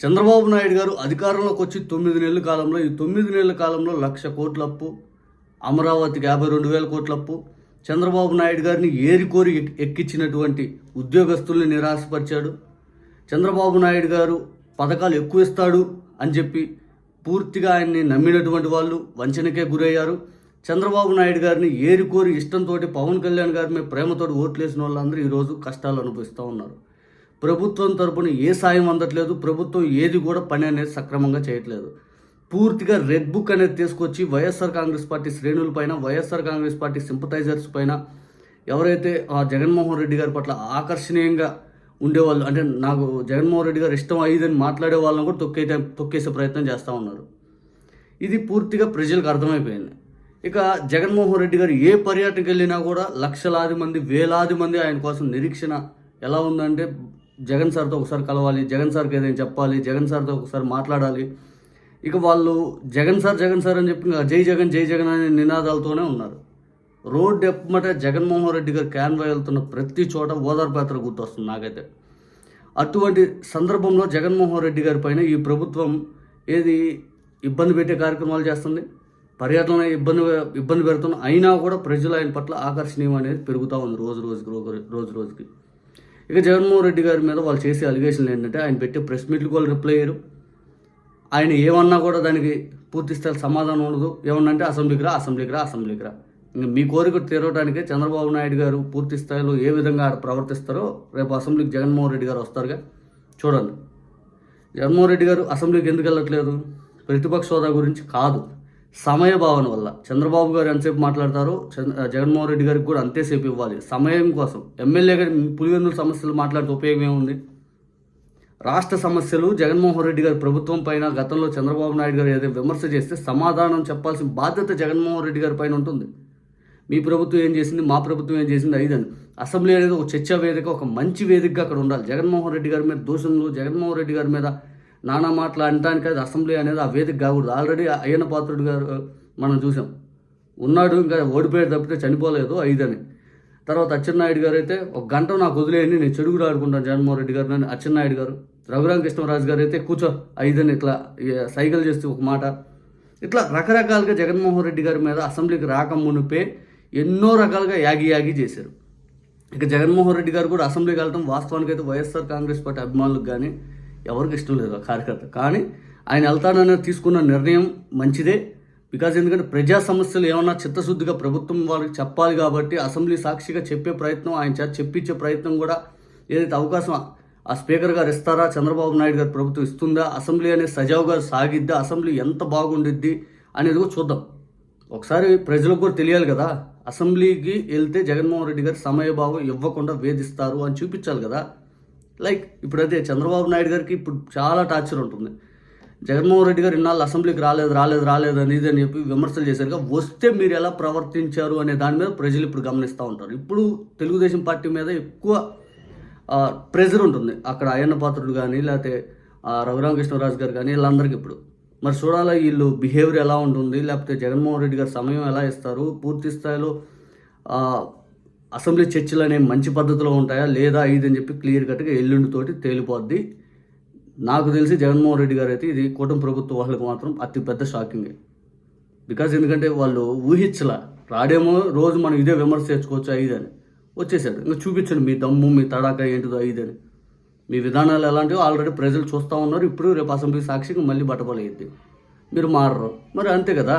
చంద్రబాబు నాయుడు గారు అధికారంలోకి వచ్చి తొమ్మిది నెలల కాలంలో ఈ తొమ్మిది నెలల కాలంలో లక్ష కోట్ల అప్పు అమరావతికి యాభై రెండు వేల కోట్ల అప్పు చంద్రబాబు నాయుడు గారిని ఏరికోరి ఎక్కించినటువంటి ఉద్యోగస్తుల్ని నిరాశపరిచాడు. చంద్రబాబు నాయుడు గారు పథకాలు ఎక్కువ ఇస్తాడు అని చెప్పి పూర్తిగా ఆయన్ని నమ్మినటువంటి వాళ్ళు వంచనకే గురయ్యారు. చంద్రబాబు నాయుడు గారిని ఏరికోరి ఇష్టంతో పవన్ కళ్యాణ్ గారి మీద ప్రేమతోటి ఓట్లేసిన వాళ్ళందరూ ఈరోజు కష్టాలు అనుభవిస్తూ ఉన్నారు. ప్రభుత్వం తరపున ఏ సాయం అందట్లేదు ప్రభుత్వం ఏది కూడా పని అనేది సక్రమంగా చేయట్లేదు. పూర్తిగా రెడ్ బుక్ అనేది తీసుకొచ్చి వైఎస్ఆర్ కాంగ్రెస్ పార్టీ శ్రేణుల పైన వైఎస్ఆర్ కాంగ్రెస్ పార్టీ సింపటైజర్స్ పైన ఎవరైతే ఆ జగన్మోహన్ రెడ్డి గారి పట్ల ఆకర్షణీయంగా ఉండేవాళ్ళు అంటే నాకు జగన్మోహన్ రెడ్డి గారు ఇష్టం అయ్యిందని మాట్లాడే వాళ్ళని కూడా తొక్కే తొక్కేసే ప్రయత్నం చేస్తూ ఉన్నారు. ఇది పూర్తిగా ప్రజలకు అర్థమైపోయింది. ఇక జగన్మోహన్ రెడ్డి గారు ఏ పర్యటనకు వెళ్ళినా కూడా లక్షలాది మంది వేలాది మంది ఆయన కోసం నిరీక్షణ ఎలా ఉందంటే జగన్ సార్తో ఒకసారి కలవాలి జగన్ సార్కి ఏదైనా చెప్పాలి జగన్ సార్తో ఒకసారి మాట్లాడాలి. ఇక వాళ్ళు జగన్ సార్ జగన్ సార్ అని చెప్పి ఇంకా జై జగన్ జై జగన్ అనే నినాదాలతోనే ఉన్నారు. రోడ్డు ఎప్పమట జగన్మోహన్ రెడ్డి గారు క్యాన్వా వెళ్తున్న ప్రతి చోట ఓదార్పు యాత్ర గుర్తొస్తుంది నాకైతే. అటువంటి సందర్భంలో జగన్మోహన్ రెడ్డి గారి పైన ఈ ప్రభుత్వం ఏది ఇబ్బంది పెట్టే కార్యక్రమాలు చేస్తుంది? పర్యటన ఇబ్బంది ఇబ్బంది పెడుతున్న అయినా కూడా ప్రజలు ఆయన పట్ల ఆకర్షణీయం అనేది పెరుగుతూ ఉంది రోజు రోజుకి రోజు- రోజు రోజుకి. ఇక జగన్మోహన్ రెడ్డి గారి మీద వాళ్ళు చేసే అలిగేషన్లు ఏంటంటే ఆయన పెట్టే ప్రెస్ మీట్లు కూడా రిప్లై అయ్యారు ఆయన ఏమన్నా కూడా దానికి పూర్తి స్థాయి సమాధానం ఉండదు. ఏమన్నా అంటే అసెంబ్లీకి రా అసెంబ్లీకి రా అసెంబ్లీకి రా. ఇంకా మీ కోరిక తీరవడానికి చంద్రబాబు నాయుడు గారు పూర్తి స్థాయిలో ఏ విధంగా ఆడ ప్రవర్తిస్తారో రేపు అసెంబ్లీకి జగన్మోహన్ రెడ్డి గారు వస్తారుగా. చూడండి. జగన్మోహన్ రెడ్డి గారు అసెంబ్లీకి ఎందుకు వెళ్ళట్లేదు? ప్రతిపక్ష హోదా గురించి కాదు. సమయ భావన వల్ల. చంద్రబాబు గారు ఎంతసేపు మాట్లాడతారో చంద్ర- జగన్మోహన్ రెడ్డి గారికి కూడా అంతేసేపు ఇవ్వాలి. సమయం కోసం. ఎమ్మెల్యే గారి పులివెందుల సమస్యలు మాట్లాడితే ఉపయోగం ఏముంది? రాష్ట్ర సమస్యలు జగన్మోహన్ రెడ్డి గారి ప్రభుత్వం పైన గతంలో చంద్రబాబు నాయుడు గారు ఏదైనా విమర్శ చేస్తే సమాధానం చెప్పాల్సిన బాధ్యత జగన్మోహన్ రెడ్డి గారి పైన ఉంటుంది. మీ ప్రభుత్వం ఏం చేసింది మా ప్రభుత్వం ఏం చేసింది ఐదని అసెంబ్లీ అనేది ఒక చర్చా వేదిక ఒక మంచి వేదికగా అక్కడ ఉండాలి. జగన్మోహన్ రెడ్డి గారి మీద దోషంలో జగన్మోహన్ రెడ్డి గారి మీద నానా మాటలు అనడానికి అది అసెంబ్లీ అనేది ఆ వేదిక కాకూడదు. ఆల్రెడీ అయ్యన్న పాత్రుడు గారు మనం చూసాం. ఉన్నాడు ఇంకా ఓడిపోయాడు తప్పితే చనిపోలేదు ఐదని. తర్వాత అచ్చెన్నాయుడు గారు అయితే ఒక గంట నాకు వదిలేయండి నేను చెడుగుడు ఆడుకుంటాను. జగన్మోహన్ రెడ్డి గారు అని అచ్చెన్నాయుడు గారు. రఘురామకృష్ణరాజు గారు అయితే కూర్చో ఐదని ఇట్లా సైకిల్ చేస్తే ఒక మాట. ఇట్లా రకరకాలుగా జగన్మోహన్ రెడ్డి గారి మీద అసెంబ్లీకి రాక మునిపే ఎన్నో రకాలుగా యాగి యాగి చేశారు. ఇక జగన్మోహన్ రెడ్డి గారు కూడా అసెంబ్లీకి వెళ్ళడం వాస్తవానికి అయితే వైఎస్ఆర్ కాంగ్రెస్ పార్టీ అభిమానులకు కానీ ఎవరికి ఇష్టం లేదు ఆ కార్యకర్త. కానీ ఆయన వెళ్తానని తీసుకున్న నిర్ణయం మంచిదే. బికాజ్ ఎందుకంటే ప్రజా సమస్యలు ఏమన్నా చిత్తశుద్ధిగా ప్రభుత్వం వాళ్ళకి చెప్పాలి కాబట్టి అసెంబ్లీ సాక్షిగా చెప్పే ప్రయత్నం ఆయన చేత చెప్పించే ప్రయత్నం కూడా ఏదైతే అవకాశం ఆ స్పీకర్ గారు ఇస్తారా చంద్రబాబు నాయుడు గారు ప్రభుత్వం ఇస్తుందా అసెంబ్లీ అనేది సజావుగా సాగిద్దా అసెంబ్లీ ఎంత బాగుండిద్ది అనేది కూడా చూద్దాం. ఒకసారి ప్రజలకు కూడా తెలియాలి కదా అసెంబ్లీకి వెళ్తే జగన్మోహన్ రెడ్డి గారు సమయభావం ఇవ్వకుండా వేధిస్తారు అని చూపించాలి కదా. లైక్ ఇప్పుడైతే చంద్రబాబు నాయుడు గారికి ఇప్పుడు చాలా టార్చర్ ఉంటుంది. జగన్మోహన్ రెడ్డి గారు ఇన్నాళ్ళు అసెంబ్లీకి రాలేదు రాలేదు రాలేదు అని ఇది అని చెప్పి విమర్శలు చేశారుగా వస్తే మీరు ఎలా ప్రవర్తించారు అనే దాని మీద ప్రజలు ఇప్పుడు గమనిస్తూ ఉంటారు. ఇప్పుడు తెలుగుదేశం పార్టీ మీద ఎక్కువ ప్రెజర్ ఉంటుంది. అక్కడ అయ్యన్న పాత్రుడు కానీ లేకపోతే రఘురామకృష్ణరాజు గారు కానీ వీళ్ళందరికీ ఇప్పుడు. మరి చూడాలా వీళ్ళు బిహేవియర్ ఎలా ఉంటుంది లేకపోతే జగన్మోహన్ రెడ్డి గారు సమయం ఎలా ఇస్తారు పూర్తి స్థాయిలో అసెంబ్లీ చర్చలు అనేవి మంచి పద్ధతిలో ఉంటాయా లేదా ఇది అని చెప్పి క్లియర్ కట్గా ఎల్లుండితోటి తేలిపోద్ది. నాకు తెలిసి జగన్మోహన్ రెడ్డి గారు అయితే ఇది కూటమి ప్రభుత్వ వాళ్ళకి మాత్రం అతి పెద్ద షాకింగ్. బికాజ్ ఎందుకంటే వాళ్ళు ఊహించలా రాడేమో రోజు మనం ఇదే విమర్శ తెచ్చుకోవచ్చు ఐదని. వచ్చేసాడు. ఇంకా చూపించండి మీ దమ్ము మీ తడాక ఏంటిదో ఐదని. మీ విధానాలు ఎలాంటివో ఆల్రెడీ ప్రజలు చూస్తూ ఉన్నారు. ఇప్పుడు రేపు అసెంబ్లీ సాక్షికి మళ్ళీ బట్టబలయ్యింది మీరు మారరు. మరి అంతే కదా.